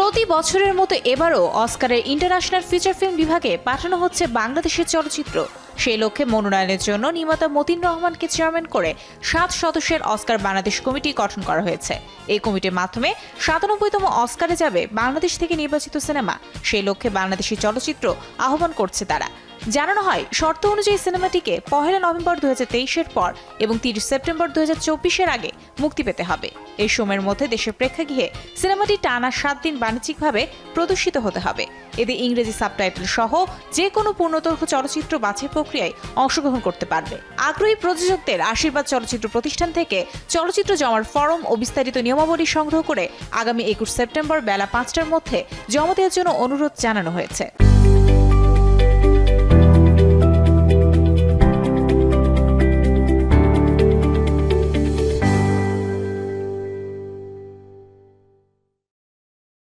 প্রতি বছরের মতো এবারও অস্কারের ইন্টারন্যাশনাল ফিচার ফিল্ম বিভাগে পাঠানো হচ্ছে বাংলাদেশের চলচ্চিত্র। সেই লক্ষ্যে মনোনয়নের জন্য নির্মাতা মতিন রহমানকে চেয়ারম্যান করে সাত সদস্যের অস্কার বাংলাদেশ কমিটি গঠন করা হয়েছে। এই কমিটির মাধ্যমে সাতানব্বইতম অস্কারে যাবে বাংলাদেশ থেকে নির্বাচিত সিনেমা। সেই লক্ষ্যে বাংলাদেশি চলচ্চিত্র আহ্বান করছে তারা। জানানো হয়, শর্ত অনুযায়ী সিনেমাটিকে পহেলা নভেম্বর দু হাজার পর এবং তিরিশ সেপ্টেম্বর দু হাজার আগে মুক্তি পেতে হবে। এই সময়ের মধ্যে দেশের প্রেক্ষাগৃহে সিনেমাটি টানা সাত দিন বাণিজ্যিকভাবে প্রদর্শিত হতে হবে। এতে ইংরেজি সাবটাইটেল সহ যে কোনো পূর্ণদৈর্ঘ্য চলচ্চিত্র বাছাই প্রক্রিয়ায় অংশগ্রহণ করতে পারবে। আগ্রহী প্রযোজকদের আশীর্বাদ চলচ্চিত্র প্রতিষ্ঠান থেকে চলচ্চিত্র জমার ফরম ও বিস্তারিত নিয়মাবলী সংগ্রহ করে আগামী একুশ সেপ্টেম্বর বেলা পাঁচটার মধ্যে জমা দেওয়ার জন্য অনুরোধ জানানো হয়েছে।